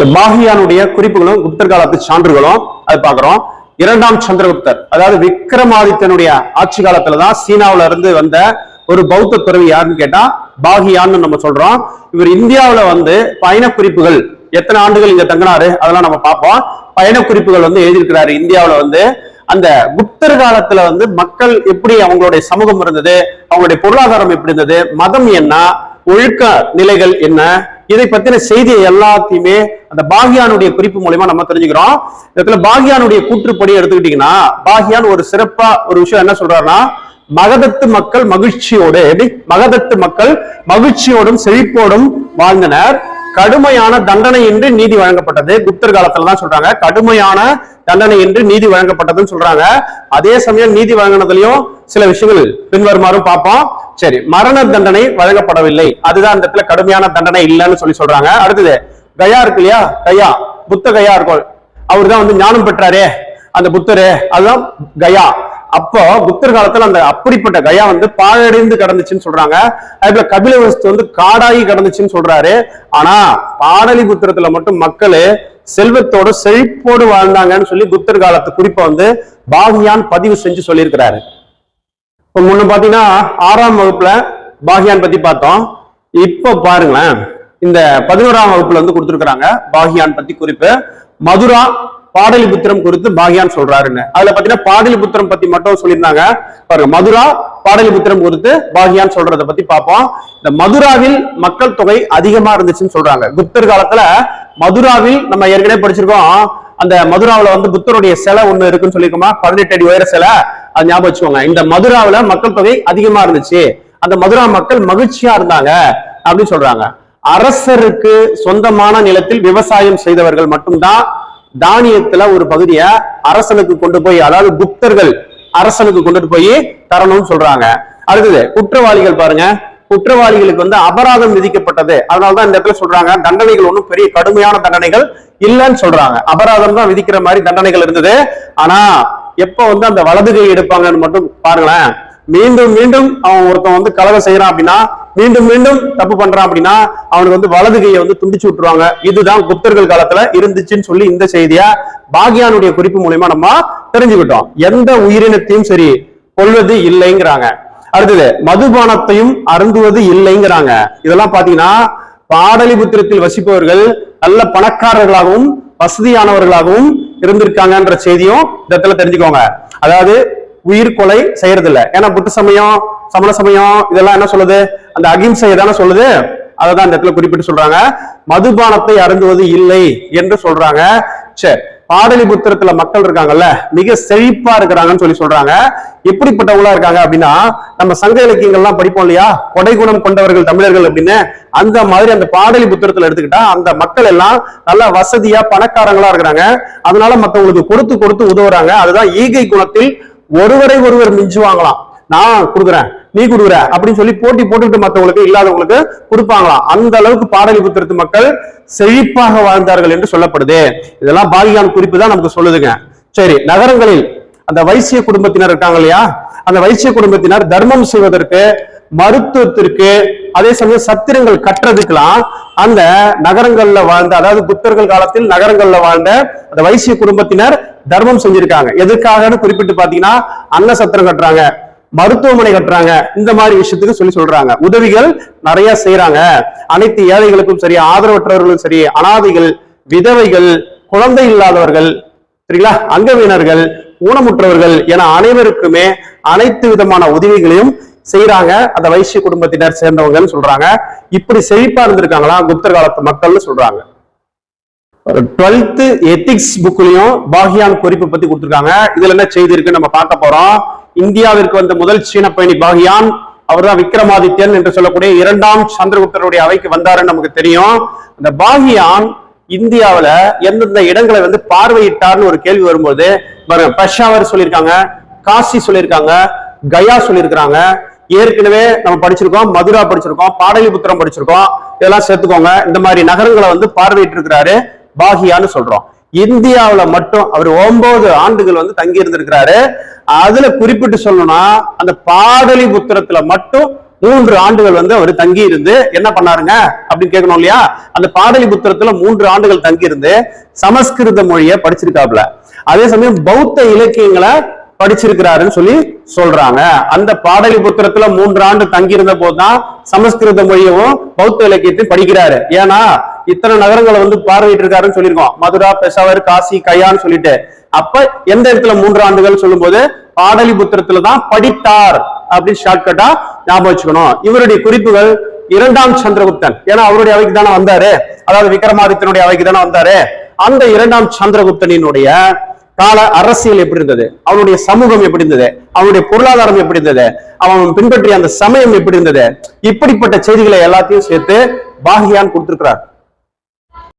இந்த பாகியானுடைய குறிப்புகளும் குப்தர் காலத்து சான்றுகளும் அது பாக்குறோம் இரண்டாம் சந்திரகுப்தர் அதாவது விக்ரமாதித்தனுடைய ஆட்சி காலத்துலதான் தான் சீனாவுல இருந்து வந்த ஒரு பௌத்த துறவி யாருன்னு கேட்டா பாகியான்னு நம்ம சொல்றோம். இவர் இந்தியாவில வந்து பயண குறிப்புகள் எத்தனை ஆண்டுகள் இங்க தங்கினாரு? அதெல்லாம் நம்ம பார்ப்போம். பயண குறிப்புகள் வந்து எழுதியிருக்கிறாரு இந்தியாவில வந்து. அந்த குப்தர் காலத்துல வந்து மக்கள் எப்படி அவங்களுடைய சமூகம் இருந்தது அவங்களுடைய பொருளாதாரம் எப்படி இருந்தது மதம் என்ன ஒழுக்க நிலைகள் என்ன இதை பத்தின செய்தி எல்லாத்தையுமே அந்த பாகியானுடைய குறிப்பு மூலியமா நம்ம தெரிஞ்சுக்கிறோம். இந்த இடத்துல பாகியானுடைய கூற்றுப்படி எடுத்துக்கிட்டீங்கன்னா பாகியான் ஒரு சிறப்பா ஒரு விஷயம் என்ன சொல்றாருன்னா மகதத்து மக்கள் மகிழ்ச்சியோடு எப்படி? மகதத்து மக்கள் மகிழ்ச்சியோடும் செழிப்போடும் வாழ்ந்தனர். கடுமையான தண்டனையின்றி நீதி வழங்கப்பட்டது. குப்தர் காலத்துல தான் சொல்றாங்க. கடுமையான தண்டனையின்றி நீதி வழங்கப்பட்டதுன்னு சொல்றாங்க. அதே சமயம் நீதி வழங்கினதுலயும் சில விஷயங்கள் பின்வருமாறும் பார்ப்போம். சரி மரண தண்டனை வழங்கப்படவில்லை. அதுதான் இந்த இடத்துல கடுமையான தண்டனை இல்லைன்னு சொல்லி சொல்றாங்க. அடுத்தது கயா இருக்கு இல்லையா? கயா புத்த கயா இருக்கும் அவர் தான் வந்து ஞானம் பெற்றாரே அந்த புத்தரு. அதுதான் கயா. அப்போ புத்தர் காலத்துல அந்த அப்படிப்பட்ட கயா வந்து பாழடைந்து கடந்துச்சுன்னு சொல்றாங்க. அதுல கபிலவஸ்து வந்து காடாகி கடந்துச்சுன்னு சொல்றாரு. ஆனா பாடலி புத்திரத்துல மட்டும் மக்களு செல்வத்தோட செழிப்போடு வாழ்ந்தாங்கன்னு சொல்லி புத்தர் காலத்து குறிப்பை வந்து பாகியான் பதிவு செஞ்சு சொல்லியிருக்கிறாரு. இப்போ முன்ன பார்த்தீங்கன்னா ஆறாம் வகுப்புல பாகியான் பத்தி பார்த்தோம். இப்போ பாருங்களேன் இந்த பதினோராம் வகுப்புல வந்து கொடுத்துருக்குறாங்க பாகியான் பத்தி குறிப்பு. மதுரா பாடலிபுத்திரம் குறித்து பாகியான் சொல்றாருன்னு. அதுல பாத்தீங்கன்னா பாடலிபுத்திரம் பத்தி மட்டும் சொல்லியிருந்தாங்க. பாருங்க மதுரா பாடலிபுத்திரம் குறித்து பாகியான் சொல்றதை பத்தி பார்ப்போம். இந்த மதுராவில் மக்கள் தொகை அதிகமா இருந்துச்சுன்னு சொல்றாங்க. குப்தர் காலத்துல மதுராவில் நம்ம ஏற்கனவே படிச்சிருக்கோம். அந்த மதுராவில் வந்து புத்தருடைய சிலை ஒண்ணு இருக்குன்னு சொல்லியிருக்கோமா? பதினெட்டு அடி உயர சிலை. அது ஞாபகம் வச்சுக்கோங்க. இந்த மதுராவில மக்கள் தொகை அதிகமா இருந்துச்சு. அந்த மதுரா மக்கள் மகிழ்ச்சியா இருந்தாங்க அப்படின்னு சொல்றாங்க. அரசருக்கு சொந்தமான நிலத்தில் விவசாயம் செய்தவர்கள் மட்டும்தான் தானியத்துல ஒரு பகுதியை அரசனுக்கு கொண்டு போய் அதாவது குப்தர்கள் அரசனுக்கு கொண்டுட்டு போய் தரணும்னு சொல்றாங்க. அடுத்தது குற்றவாளிகள் பாருங்க. குற்றவாளிகளுக்கு வந்து அபராதம் விதிக்கப்பட்டது. அதனாலதான் இந்த இடத்துல சொல்றாங்க தண்டனைகள் ஒன்றும் பெரிய கடுமையான தண்டனைகள் இல்லைன்னு சொல்றாங்க. அபராதம் தான் விதிக்கிற மாதிரி தண்டனைகள் இருந்தது. ஆனா எப்ப வந்து அந்த வலது கை எடுப்பாங்கன்னு மட்டும் பாருங்களேன். மீண்டும் மீண்டும் அவன் ஒருத்தன் வந்து கலவை செய்யறான் அப்படின்னா மீண்டும் மீண்டும் தப்பு பண்றான் அப்படின்னா அவனுக்கு வந்து வலது கையை வந்து துண்டிச்சு விட்டுருவாங்க. இதுதான் குப்தர்கள் காலத்துல இருந்துச்சுன்னு சொல்லி இந்த செய்திய பாக்யானுடைய குறிப்பு மூலயமா நம்ம தெரிஞ்சுக்கிட்டோம். எந்த உயிரினத்தையும் சரி கொள்வது இல்லைங்கிறாங்க. அடுத்தது மதுபானத்தையும் அருந்துவது இல்லைங்கிறாங்க. இதெல்லாம் பாத்தீங்கன்னா பாடலிபுத்திரத்தில் வசிப்பவர்கள் நல்ல பணக்காரர்களாகவும் வசதியானவர்களாகவும் இருந்திருக்காங்கன்ற செய்தியும் இந்த இடத்துல தெரிஞ்சுக்கோங்க. அதாவது உயிர் கொலை செய்யறது ஏன்னா புத்த சமயம் சமண சமயம் இதெல்லாம் என்ன சொல்லுது? அந்த அகிம்சை தானே சொல்லுது? அதை தான் இந்த இடத்துல குறிப்பிட்டு சொல்றாங்க. மதுபானத்தை அருந்துவது இல்லை என்று சொல்றாங்க. சரி பாடலிபுத்திரத்துல மக்கள் இருக்காங்கல்ல மிக செழிப்பா இருக்கிறாங்கன்னு சொல்லி சொல்றாங்க. எப்படிப்பட்டவங்களா இருக்காங்க அப்படின்னா நம்ம சங்க இலக்கியங்கள்லாம் படிப்போம் இல்லையா? கொடைகுணம் கொண்டவர்கள் தமிழர்கள் அப்படின்னு அந்த மாதிரி அந்த பாடலிபுத்திரத்துல எடுத்துக்கிட்டா அந்த மக்கள் எல்லாம் நல்ல வசதியா பணக்காரங்களா இருக்கிறாங்க. அதனால மத்தவங்களுக்கு கொடுத்து கொடுத்து உதவுறாங்க. அதுதான் ஈகை குணத்தில் ஒருவரை ஒருவர் மிஞ்சுவாங்களாம். நான் கொடுக்குறேன். நீ கொடுக்குற அப்படின்னு சொல்லி போட்டி போட்டுக்கிட்டு மத்தவங்களுக்கு இல்லாதவங்களுக்கு கொடுப்பாங்களாம் அந்த அளவுக்கு பாடலிபுத்திரத்து மக்கள் செழிப்பாக வாழ்ந்தார்கள் என்று சொல்லப்படுது. இதெல்லாம் பாகியான் குறிப்பு தான் நமக்கு சொல்லுதுங்க. சரி நகரங்களில் அந்த வைசிய குடும்பத்தினர் இருக்காங்க இல்லையா? அந்த வைசிய குடும்பத்தினர் தர்மம் செய்வதற்கு மருத்துவத்திற்கு அதே சமயம் சத்திரங்கள் கட்டுறதுக்கெல்லாம் அந்த நகரங்கள்ல வாழ்ந்த அதாவது புத்தர்கள் காலத்தில் நகரங்கள்ல வாழ்ந்த அந்த வைசிய குடும்பத்தினர் தர்மம் செஞ்சிருக்காங்க. எதுக்காகன்னு குறிப்பிட்டு பாத்தீங்கன்னா அன்ன சத்திரம் கட்டுறாங்க. மருத்துவமனை கட்டுறாங்க. இந்த மாதிரி விஷயத்துக்கு சொல்லி சொல்றாங்க. உதவிகள் நிறைய செய்யறாங்க அனைத்து ஏழைகளுக்கும் சரி ஆதரவற்றவர்களும் சரி அனாதைகள் விதவைகள் குழந்தை இல்லாதவர்கள் சரிங்களா? அங்கவீனர்கள் ஊனமுற்றவர்கள் என அனைவருக்குமே அனைத்து விதமான உதவிகளையும் செய்யறாங்க அந்த வைசிய குடும்பத்தினர் சேர்ந்தவங்கன்னு சொல்றாங்க. இப்படி செழிப்பா இருந்திருக்காங்களா? குப்தர் காலத்து மக்கள்னு சொல்றாங்க. டுவெல்த் எத்திக்ஸ் புக்லயும் பாகியான் குறிப்பு பத்தி கொடுத்துருக்காங்க. இதுல என்ன செய்தி இருக்குன்னு நம்ம பார்க்க போறோம். இந்தியாவிற்கு வந்த முதல் சீன பயணி பாகியான். அவர்தான் விக்ரமாதித்யன் என்று சொல்லக்கூடிய இரண்டாம் சந்திரகுப்தருடைய அவைக்கு வந்தாருன்னு நமக்கு தெரியும். அந்த பாகியான் இந்தியாவில எந்தெந்த இடங்களை வந்து பார்வையிட்டார்னு ஒரு கேள்வி வரும்போது பாருங்க பெஷாவர் சொல்லியிருக்காங்க காசி சொல்லியிருக்காங்க கயா சொல்லியிருக்கிறாங்க. ஏற்கனவே நம்ம படிச்சிருக்கோம் மதுரா படிச்சிருக்கோம் பாடலிபுத்திரம் படிச்சிருக்கோம். இதெல்லாம் சேர்த்துக்கோங்க. இந்த மாதிரி நகரங்களை வந்து பார்வையிட்டு இருக்கிறாரு பாகியான்னு சொல்றோம். இந்தியாவில் மட்டும் அவர் ஒன்பது ஆண்டுகள் வந்து தங்கி இருந்திருக்கிறாரு அதுல குறிப்பிட்டு சொல்லணும்னா அந்த பாடலிபுத்திரத்துல மட்டும் மூன்று ஆண்டுகள் வந்து அவர் தங்கி இருந்து என்ன பண்ணாருங்க? அப்படின்னு கேட்கணும் இல்லையா? அந்த பாடலிபுத்திரத்துல மூன்று ஆண்டுகள் தங்கி இருந்து சமஸ்கிருத மொழியை படிச்சிருக்காப்ல அதே சமயம் பௌத்த இலக்கியங்களை படிச்சிருக்கிறாருன்னு சொல்லி சொல்றாங்க. அந்த பாடலி புத்திரத்துல மூன்று ஆண்டு தங்கி இருந்த போதுதான் சமஸ்கிருத மொழியவும் பௌத்த இலக்கியத்தையும் படிக்கிறாரு. ஏன்னா இத்தனை நகரங்களை வந்து பார்வையிட்டு இருக்காருன்னு சொல்லியிருக்கோம். மதுரா பெஷாவர் காசி கையான்னு சொல்லிட்டு. அப்ப எந்த இடத்துல மூன்று ஆண்டுகள் சொல்லும்போது பாடலிபுத்திரத்துல தான் படித்தார் அப்படின்னு ஷார்ட்கட்டா ஞாபகம் வச்சுக்கணும். இவருடைய குறிப்புகள் இரண்டாம் சந்திரகுப்தன். ஏன்னா அவருடைய அவைக்கு தானே வந்தாரு. அதாவது விக்ரமாதித்தனுடைய அவைக்கு தானே வந்தாரு. அந்த இரண்டாம் சந்திரகுப்தனினுடைய கால அரசியல் எப்படி இருந்தது? அவனுடைய சமூகம் எப்படி இருந்தது? அவனுடைய பொருளாதாரம் எப்படி இருந்தது? அவன் பின்பற்றிய அந்த சமயம் எப்படி இருந்தது? இப்படிப்பட்ட செய்திகளை எல்லாத்தையும் சேர்த்து பாகியான் கொடுத்திருக்கிறார்.